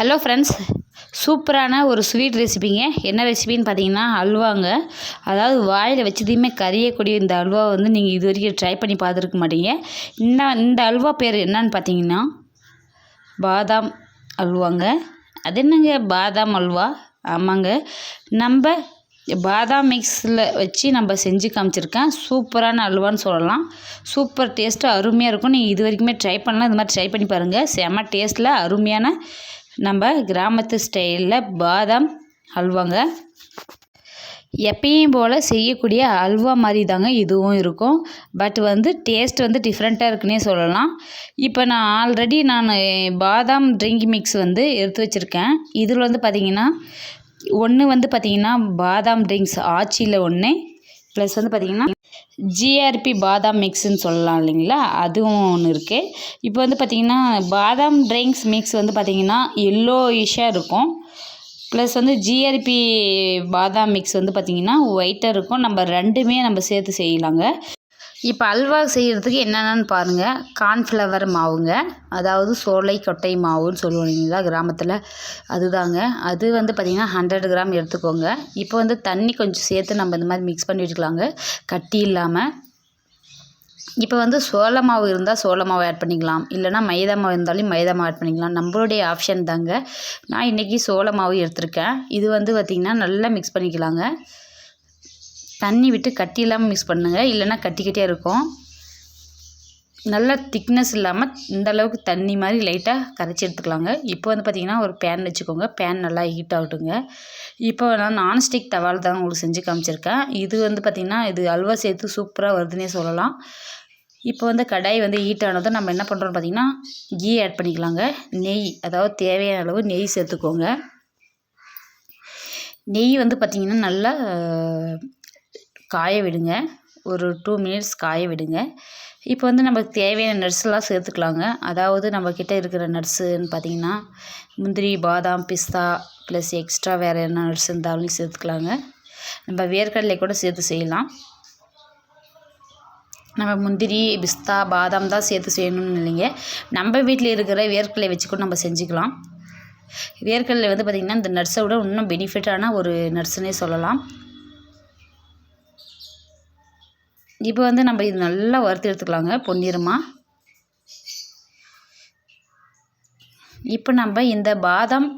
Hello friends சூப்பரான ஒரு sweet ரெசிபிங்க என்ன ரெசிபின்னு பார்த்தீங்கன்னா அல்வாங்க. அதாவது வாயில் வச்சதையுமே கறியக்கூடிய இந்த அல்வா வந்து நீங்கள் இது வரைக்கும் ட்ரை பண்ணி பார்த்துருக்க மாட்டீங்க. இந்த இந்த அல்வா பேர் என்னன்னு பார்த்தீங்கன்னா பாதாம் அல்வாங்க. அது என்னங்க பாதாம் அல்வா? ஆமாங்க. நம்ம பாதாம் மிக்ஸில் வச்சு நம்ம செஞ்சு காமிச்சிருக்கேன். சூப்பரான அல்வான்னு சொல்லலாம். சூப்பர் டேஸ்ட்டு அருமையாக இருக்கும். நீங்கள் இது வரைக்குமே ட்ரை பண்ணலாம். இந்த மாதிரி ட்ரை பண்ணி பாருங்கள் செம்ம டேஸ்ட்டில் அருமையான நம்ம கிராமத்து ஸ்டைலில் பாதாம் அல்வாங்க. எப்பயும் போல் செய்யக்கூடிய அல்வா மாதிரி தாங்க இதுவும் இருக்கும். பட் வந்து டேஸ்ட் வந்து டிஃப்ரெண்ட்டாக இருக்குன்னே சொல்லலாம். இப்போ நான் ஆல்ரெடி நான் பாதாம் ட்ரிங்க் மிக்ஸ் வந்து எடுத்து வச்சுருக்கேன். இதில் வந்து பார்த்திங்கன்னா ஒன்று வந்து பார்த்திங்கன்னா பாதாம் ட்ரிங்க்ஸ் ஆச்சியில் ஒன்று ப்ளஸ் வந்து பார்த்திங்கன்னா ஜிஆர்பி பாதாம் மிக்ஸ்ன்னு சொல்லலாம் இல்லைங்களா? அதுவும் ஒன்று இருக்குது இப்போ வந்து பார்த்திங்கன்னா பாதாம் ட்ரிங்க்ஸ் மிக்ஸ் வந்து பார்த்திங்கன்னா எல்லோயிஷாக இருக்கும். ப்ளஸ் வந்து ஜிஆர்பி பாதாம் மிக்ஸ் வந்து பார்த்திங்கன்னா ஒயிட்டாக இருக்கும். நம்ம ரெண்டுமே நம்ம சேர்த்து செய்யலாங்க. இப்போ அல்வா செய்கிறதுக்கு என்னென்னு பாருங்கள் கார்ன்ஃப்ளவர் மாவுங்க. அதாவது சோலை கொட்டை மாவுன்னு சொல்லுவோம் இல்லைங்களா கிராமத்தில். அதுதாங்க. அது வந்து பார்த்திங்கன்னா ஹண்ட்ரட் கிராம் எடுத்துக்கோங்க. இப்போ வந்து தண்ணி கொஞ்சம் சேர்த்து நம்ம இந்த மாதிரி மிக்ஸ் பண்ணி வச்சுக்கலாங்க. கட்டி இல்லாமல் இப்போ வந்து சோள மாவு இருந்தால் சோள மாவு ஆட் பண்ணிக்கலாம். இல்லைனா மைதா மாவு இருந்தாலும் மைதா மாவு ஆட் பண்ணிக்கலாம். நம்மளுடைய ஆப்ஷன் தாங்க. நான் இன்றைக்கி சோள மாவு எடுத்திருக்கேன். இது வந்து பார்த்திங்கன்னா நல்லா மிக்ஸ் பண்ணிக்கலாங்க. தண்ணி விட்டு கட்டி இல்லாமல் மிக்ஸ் பண்ணுங்கள் இல்லைன்னா கட்டி கட்டியாக இருக்கும். நல்லா திக்னஸ் இல்லாமல் இந்த அளவுக்கு தண்ணி மாதிரி லைட்டாக கரைச்சி எடுத்துக்கலாங்க. இப்போ வந்து பார்த்திங்கன்னா ஒரு பேன் வச்சுக்கோங்க. பேன் நல்லா ஹீட் ஆகட்டுங்க. இப்போ நான் நான்ஸ்டிக் தவால் தான் உங்களுக்கு செஞ்சு காமிச்சிருக்கேன். இது வந்து பார்த்திங்கன்னா இது அல்வா சேர்த்து சூப்பராக வருதுன்னே சொல்லலாம். இப்போ வந்து கடாய் வந்து ஹீட் ஆனதும் நம்ம என்ன பண்ணுறோம்னு பார்த்திங்கன்னா கீ ஆட் பண்ணிக்கலாங்க. நெய் அதாவது தேவையான அளவு நெய் சேர்த்துக்கோங்க. நெய் வந்து பார்த்திங்கன்னா நல்லா காய விடுங்க. ஒரு டூ மினிட்ஸ் காய விடுங்க. இப்போ வந்து நமக்கு தேவையான நட்ஸ்லாம் சேர்த்துக்கலாங்க. அதாவது நம்மக்கிட்ட இருக்கிற நட்ஸுன்னு பார்த்திங்கன்னா முந்திரி பாதாம் பிஸ்தா ப்ளஸ் எக்ஸ்ட்ரா வேறு என்ன நட்ஸ் இருந்தாலும் சேர்த்துக்கலாங்க. நம்ம வேர்க்கடலை கூட சேர்த்து செய்யலாம். நம்ம முந்திரி பிஸ்தா பாதாம் தான் சேர்த்து செய்யணும்னு இல்லைங்க. நம்ம வீட்டில் இருக்கிற வேர்க்கடலை வச்சு கூட நம்ம செஞ்சுக்கலாம். வேர்க்கடலை வந்து பார்த்திங்கன்னா இந்த நட்ஸை விட இன்னும் பெனிஃபிட்டான ஒரு நட்ஸுன்னே சொல்லலாம். இப்போ வந்து நம்ம இது நல்லா வறுத்து எடுத்துக்கலாங்க பொன்னிறமாக இப்போ நம்ம இந்த பாதாம்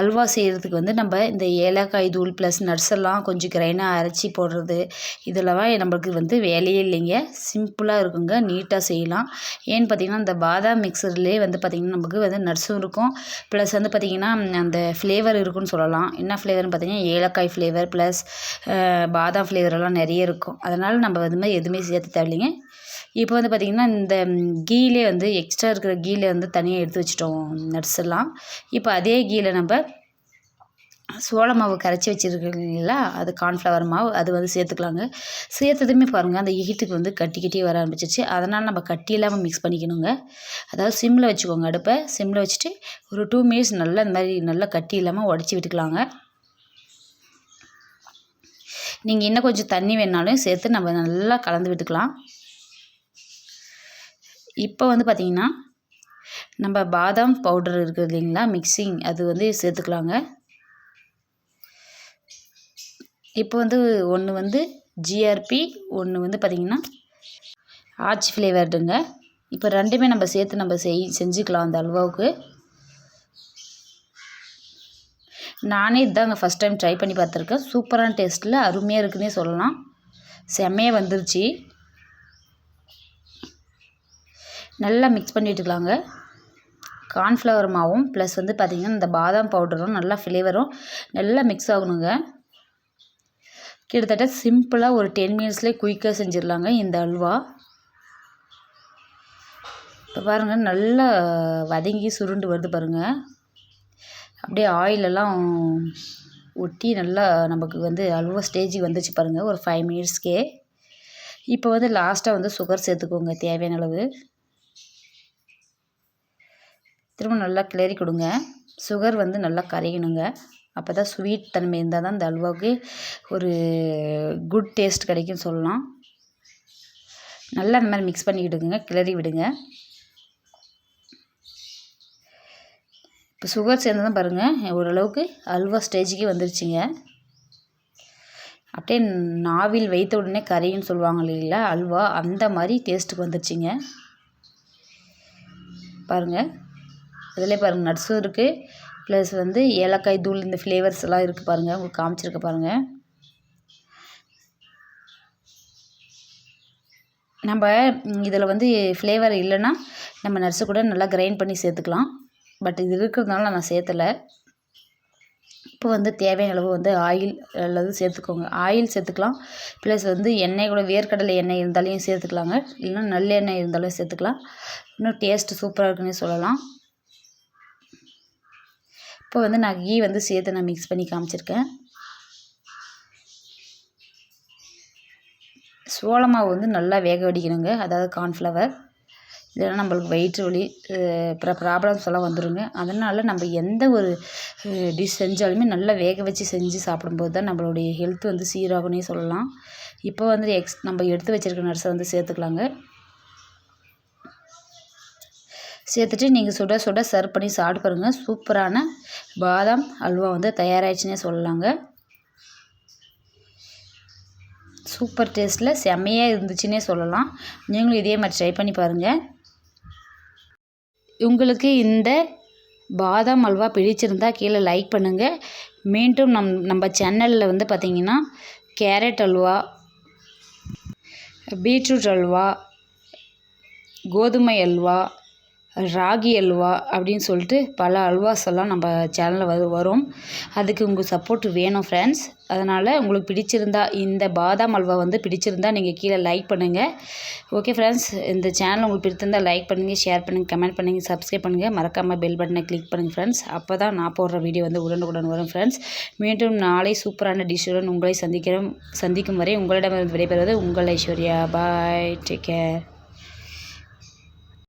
அல்வா செய்கிறதுக்கு வந்து நம்ம இந்த ஏலக்காய் தூள் ப்ளஸ் நட்ஸ் எல்லாம் கொஞ்சம் கிரைனாக அரைச்சி போடுறது. இதெல்லாம் நம்மளுக்கு வந்து வேலையே இல்லைங்க. சிம்பிளாக இருக்குங்க. நீட்டாக செய்யலாம். ஏன்னு பார்த்திங்கன்னா இந்த பாதாம் மிக்சர்லேயே வந்து பார்த்திங்கன்னா நமக்கு வந்து நட்ஸும் இருக்கும். ப்ளஸ் வந்து பார்த்திங்கன்னா அந்த ஃப்ளேவர் இருக்குன்னு சொல்லலாம். என்ன ஃப்ளேவர்னு பார்த்திங்கன்னா ஏலக்காய் ஃப்ளேவர் ப்ளஸ் பாதாம் ஃப்ளேவரெல்லாம் நிறைய இருக்கும். அதனால் நம்ம வந்து மாதிரி எதுவுமே சேர்த்து தேவையில்லைங்க. இப்போ வந்து பார்த்திங்கன்னா இந்த கீலே வந்து எக்ஸ்ட்ரா இருக்கிற கீழே வந்து தனியாக எடுத்து வச்சிட்டோம் நட்ஸ் எல்லாம். இப்போ அதே கீழே நம்ம சோள மாவு கரைச்சி வச்சுருக்கீங்களா? அது கார்ன்ஃப்ளவர் மாவு அது வந்து சேர்த்துக்கலாங்க. சேர்த்ததுமே பாருங்கள் அந்த ஹீட்டுக்கு வந்து கட்டி கட்டி வர ஆரம்பிச்சிச்சு அதனால் நம்ம கட்டி இல்லாமல் மிக்ஸ் பண்ணிக்கணுங்க. அதாவது சிம்மில் வச்சுக்கோங்க அடுப்பை. சிம்மில் வச்சுட்டு ஒரு டூ மினிட்ஸ் நல்லா இந்த மாதிரி நல்லா கட்டி இல்லாமல் உடச்சி விட்டுக்கலாங்க. நீங்கள் இன்னும் கொஞ்சம் தண்ணி வேணாலும் சேர்த்து நம்ம நல்லா கலந்து விட்டுக்கலாம். இப்போ வந்து பார்த்திங்கன்னா நம்ம பாதாம் பவுடர் இருக்குது இல்லைங்களா? மிக்சிங் அது வந்து சேர்த்துக்கலாங்க. இப்போ வந்து ஒன்று வந்து ஜிஆர்பி ஒன்று வந்து பார்த்திங்கன்னா ஆச்சி ஃப்ளேவர்டுங்க இப்போ ரெண்டுமே நம்ம சேர்த்து நம்ம செய் செஞ்சுக்கலாம் அந்த அல்வாவுக்கு. நானே இதாங்க ஃபஸ்ட் டைம் ட்ரை பண்ணி பார்த்துருக்கேன் சூப்பரான டேஸ்ட்டில் அருமையாக இருக்குன்னே சொல்லலாம். செம்மையாக வந்துருச்சு. நல்லா மிக்ஸ் பண்ணிட்டுக்கலாங்க கார்ன்ஃப்ளவர் மாவும் ப்ளஸ் வந்து பார்த்திங்கன்னா இந்த பாதாம் பவுடரும் நல்லா ஃப்ளேவரும் நல்லா மிக்ஸ் ஆகணுங்க. கிட்டத்தட்ட சிம்பிளாக ஒரு டென் மினிட்ஸ்லேயே குயிக்காக செஞ்சிடலாங்க இந்த அல்வா. இப்போ பாருங்கள் நல்லா வதங்கி சுருண்டு வருது பாருங்கள் அப்படியே ஆயிலெல்லாம் ஒட்டி நல்லா நமக்கு வந்து அல்வா ஸ்டேஜுக்கு வந்துச்சு பாருங்கள் ஒரு ஃபைவ் மினிட்ஸ்க்கே இப்போ வந்து லாஸ்ட்டாக வந்து சுகர் சேர்த்துக்கோங்க தேவையான அளவு. திரும்ப நல்லா கிளறி கொடுங்க. சுகர் வந்து நல்லா கரையணுங்க. அப்போ தான் ஸ்வீட் தன்மை இருந்தால் தான் இந்த அல்வாவுக்கு ஒரு குட் டேஸ்ட் கிடைக்கும்னு சொல்லலாம். நல்லா அந்த மாதிரி மிக்ஸ் பண்ணி விடுங்க கிளறி விடுங்க. இப்போ சுகர் சேர்ந்ததும் பாருங்கள் ஓரளவுக்கு அல்வா ஸ்டேஜுக்கு வந்துருச்சுங்க. அப்படியே நாவில் வைத்த உடனே கரையுன்னு சொல்லுவாங்க இல்லைங்களா அல்வா அந்த மாதிரி டேஸ்ட்டுக்கு வந்துருச்சுங்க. பாருங்கள் இதிலே பாருங்கள் நட்ஸும் இருக்குது ப்ளஸ் வந்து ஏலக்காய் தூள் இந்த ஃப்ளேவர்ஸ் எல்லாம் இருக்குது பாருங்கள் உங்களுக்கு காமிச்சிருக்க பாருங்கள் நம்ம இதில் வந்து ஃப்ளேவர் இல்லைன்னா நம்ம நர்ஸு கூட நல்லா கிரைண்ட் பண்ணி சேர்த்துக்கலாம். பட் இது இருக்கிறதுனால நான் சேர்த்தலை. இப்போ வந்து தேவையான அளவு வந்து ஆயில் அல்லது சேர்த்துக்கோங்க. ஆயில் சேர்த்துக்கலாம். ப்ளஸ் வந்து எண்ணெய் கூட வேர்க்கடலை எண்ணெய் இருந்தாலையும் சேர்த்துக்கலாங்க. இல்லைன்னா நல்லெண்ணெய் இருந்தாலும் சேர்த்துக்கலாம். இன்னும் டேஸ்ட்டு சூப்பராக இருக்குன்னே சொல்லலாம். இப்போ வந்து நான் கீ வந்து சேர்த்து நான் மிக்ஸ் பண்ணி காமிச்சிருக்கேன். சோள மாவு வந்து நல்லா வேக வடிக்கணுங்க. அதாவது கார்ன்ஃப்ளவர் இல்லைன்னா நம்மளுக்கு வயிற்று வலி பிற ப்ராப்ளம்ஸ் எல்லாம் வந்துடுங்க அதனால் நம்ம எந்த ஒரு டிஷ் செஞ்சாலுமே நல்லா வேக வச்சு செஞ்சு சாப்பிடும்போது தான் நம்மளுடைய ஹெல்த் வந்து சீராகும்னே சொல்லலாம். இப்போ வந்து எக்ஸ் நம்ம எடுத்து வச்சுருக்க நர்ஸை வந்து சேர்த்துக்கலாங்க. சேர்த்துட்டு நீங்கள் சுட சுட சர்வ் பண்ணி சாப்பிட்டு பாருங்கள் சூப்பரான பாதாம் அல்வா வந்து தயாராகிடுச்சுன்னே சொல்லலாங்க. சூப்பர் டேஸ்ட்டில் செம்மையாக இருந்துச்சுன்னே சொல்லலாம். நீங்களும் இதே மாதிரி ட்ரை பண்ணி பாருங்கள் உங்களுக்கு இந்த பாதாம் அல்வா பிடிச்சிருந்தா கீழே லைக் பண்ணுங்கள் மீண்டும் நம் நம்ம சேனலில் வந்து பார்த்திங்கன்னா கேரட் அல்வா பீட்ரூட் அல்வா கோதுமை அல்வா ராகி அல்வா அப்படின்னு சொல்லிட்டு பல அல்வாஸ் எல்லாம் நம்ம சேனலில் வரு வரும். அதுக்கு உங்கள் சப்போர்ட் வேணும் ஃப்ரெண்ட்ஸ் அதனால் உங்களுக்கு பிடிச்சிருந்தா இந்த பாதாம் அல்வா வந்து பிடிச்சிருந்தா நீங்கள் கீழே லைக் பண்ணுங்கள் ஓகே ஃப்ரெண்ட்ஸ் இந்த சேனல் உங்களுக்கு பிடிச்சிருந்தால் லைக் பண்ணுங்கள் ஷேர் பண்ணுங்கள் கமெண்ட் பண்ணுங்கள் சப்ஸ்கிரைப் பண்ணுங்கள் மறக்காமல் பெல் பட்டனை கிளிக் பண்ணுங்கள் ஃப்ரெண்ட்ஸ் அப்போ தான் நான் போடுற வீடியோ வந்து உடனுக்குடன் வரும் ஃப்ரெண்ட்ஸ் மீண்டும் நாளை சூப்பரான டிஷ்ஷுடன் உங்களை சந்திக்கிறோம். சந்திக்கும் வரை உங்களிடமிருந்து விடைபெறுவது உங்கள் ஐஸ்வர்யா. Bye take care